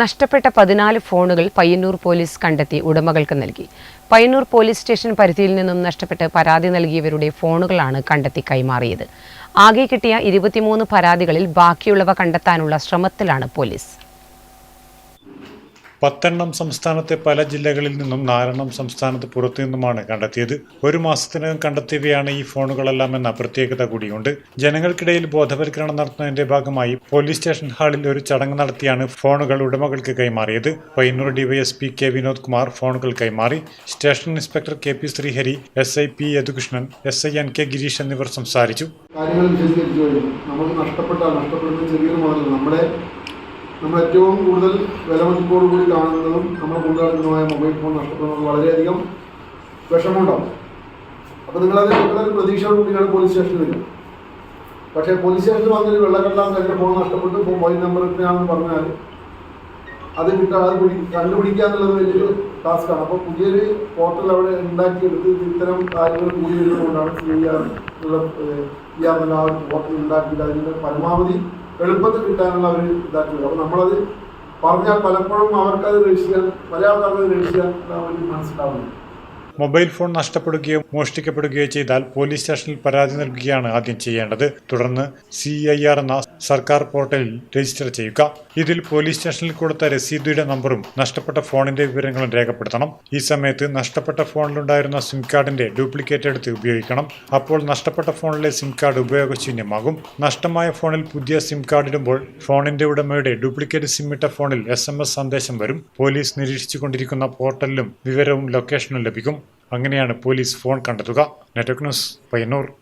നഷ്ടപ്പെട്ട പതിനാല് ഫോണുകൾ പയ്യന്നൂർ പോലീസ് കണ്ടെത്തി ഉടമകൾക്ക് നൽകി. പയ്യന്നൂർ പോലീസ് സ്റ്റേഷൻ പരിധിയിൽ നിന്നും നഷ്ടപ്പെട്ട് പരാതി നൽകിയവരുടെ ഫോണുകളാണ് കണ്ടെത്തി കൈമാറിയത്. ആകെ കിട്ടിയ ഇരുപത്തിമൂന്ന് പരാതികളിൽ ബാക്കിയുള്ളവ കണ്ടെത്താനുള്ള ശ്രമത്തിലാണ് പോലീസ്. പത്തെണ്ണം സംസ്ഥാനത്തെ പല ജില്ലകളിൽ നിന്നും നാലെണ്ണം സംസ്ഥാനത്ത് പുറത്തു നിന്നുമാണ് കണ്ടെത്തിയത്. ഒരു മാസത്തിനകം കണ്ടെത്തിയവയാണ് ഈ ഫോണുകളെല്ലാം എന്ന പ്രത്യേകത കൂടിയുണ്ട്. ജനങ്ങൾക്കിടയിൽ ബോധവൽക്കരണം നടത്തുന്നതിന്റെ ഭാഗമായി പോലീസ് സ്റ്റേഷൻ ഹാളിൽ ഒരു ചടങ്ങ് നടത്തിയാണ് ഫോണുകൾ ഉടമകൾക്ക് കൈമാറിയത്. പയ്യന്നൂർ ഡിവൈഎസ്പി കെ വിനോദ് കുമാർ ഫോണുകൾ കൈമാറി. Station inspector K P Sreehari S I P Yadukrishnan S I N K Girish എന്നിവർ സംസാരിച്ചു. കാര്യങ്ങൾ നഷ്ടപ്പെട്ട നഷ്ടപ്പെടുന്ന ചെറിയൊരു നമ്മുടെ നമ്മൾ ഏറ്റവും കൂടുതൽ വിലമതിപ്പോടു കൂടി കാണുന്നതും നമ്മൾ കൊണ്ടുനടക്കുന്നതുമായ മൊബൈൽ ഫോൺ നഷ്ടപ്പെടുന്നത് വളരെയധികം വിഷമമുണ്ടാവും. അപ്പോൾ നിങ്ങളത് വളരെ പ്രതീക്ഷയോട് കൂടിയാണ് പോലീസ് സ്റ്റേഷനിൽ വരും. പക്ഷേ പോലീസ് സ്റ്റേഷനിൽ വന്നൊരു വെള്ളക്കെട്ടാന്ന് എന്റെ ഫോൺ നഷ്ടപ്പെട്ടു. മൊബൈൽ നമ്പർ എത്രയാണെന്ന് പറഞ്ഞാൽ അത് കിട്ടാൻ അത് പിടി കണ്ടുപിടിക്കുക എന്നുള്ളത് വലിയൊരു ടാസ്ക്കാണ് അപ്പോൾ പുതിയൊരു പോർട്ടൽ അവിടെ ഉണ്ടാക്കിയെടുത്ത് ഇത് ഇത്തരം കാര്യങ്ങൾ കൂടി വരുന്നതുകൊണ്ടാണ് സി ഐ ആർ എന്നുള്ള ഈ ആർ എന്നുള്ള ആ പോർട്ടൽ ഉണ്ടാക്കിയിട്ട് അതിന്റെ പരമാവധി എളുപ്പത്തിൽ കിട്ടാനുള്ള ഒരു ഇതാക്കുന്നത് അപ്പോൾ നമ്മളത് പറഞ്ഞാൽ പലപ്പോഴും അവർക്കത് രക്ഷിക്കാൻ പല ആൾക്കാർക്ക് രക്ഷിക്കാൻ അവർ വേണ്ടി മനസ്സിലാവുന്നു മൊബൈൽ ഫോൺ നഷ്ടപ്പെടുകയോ മോഷ്ടിക്കപ്പെടുകയോ ചെയ്താൽ പോലീസ് സ്റ്റേഷനിൽ പരാതി നൽകുകയാണ് ആദ്യം ചെയ്യേണ്ടത്. തുടർന്ന് സി ഐ ആർ എന്ന സർക്കാർ പോർട്ടലിൽ രജിസ്റ്റർ ചെയ്യുക. ഇതിൽ പോലീസ് സ്റ്റേഷനിൽ കൊടുത്ത രസീതിയുടെ നമ്പറും നഷ്ടപ്പെട്ട ഫോണിന്റെ വിവരങ്ങളും രേഖപ്പെടുത്തണം. ഈ സമയത്ത് നഷ്ടപ്പെട്ട ഫോണിലുണ്ടായിരുന്ന സിം കാർഡിന്റെ ഡ്യൂപ്ലിക്കേറ്റ് എടുത്ത് ഉപയോഗിക്കണം. അപ്പോൾ നഷ്ടപ്പെട്ട ഫോണിലെ സിം കാർഡ് ഉപയോഗശൂന്യമാകും. നഷ്ടമായ ഫോണിൽ പുതിയ സിം കാർഡ് ഇടുമ്പോൾ ഫോണിന്റെ ഉടമയുടെ ഡ്യൂപ്ലിക്കേറ്റ് സിം ഇട്ട ഫോണിൽ എസ് സന്ദേശം വരും. പോലീസ് നിരീക്ഷിച്ചുകൊണ്ടിരിക്കുന്ന പോർട്ടലിലും വിവരവും ലൊക്കേഷനും ലഭിക്കും. അങ്ങനെയാണ് പോലീസ് ഫോൺ കണ്ടെത്തുക. നെറ്റ്വർക്ക് പയ്യന്നൂർ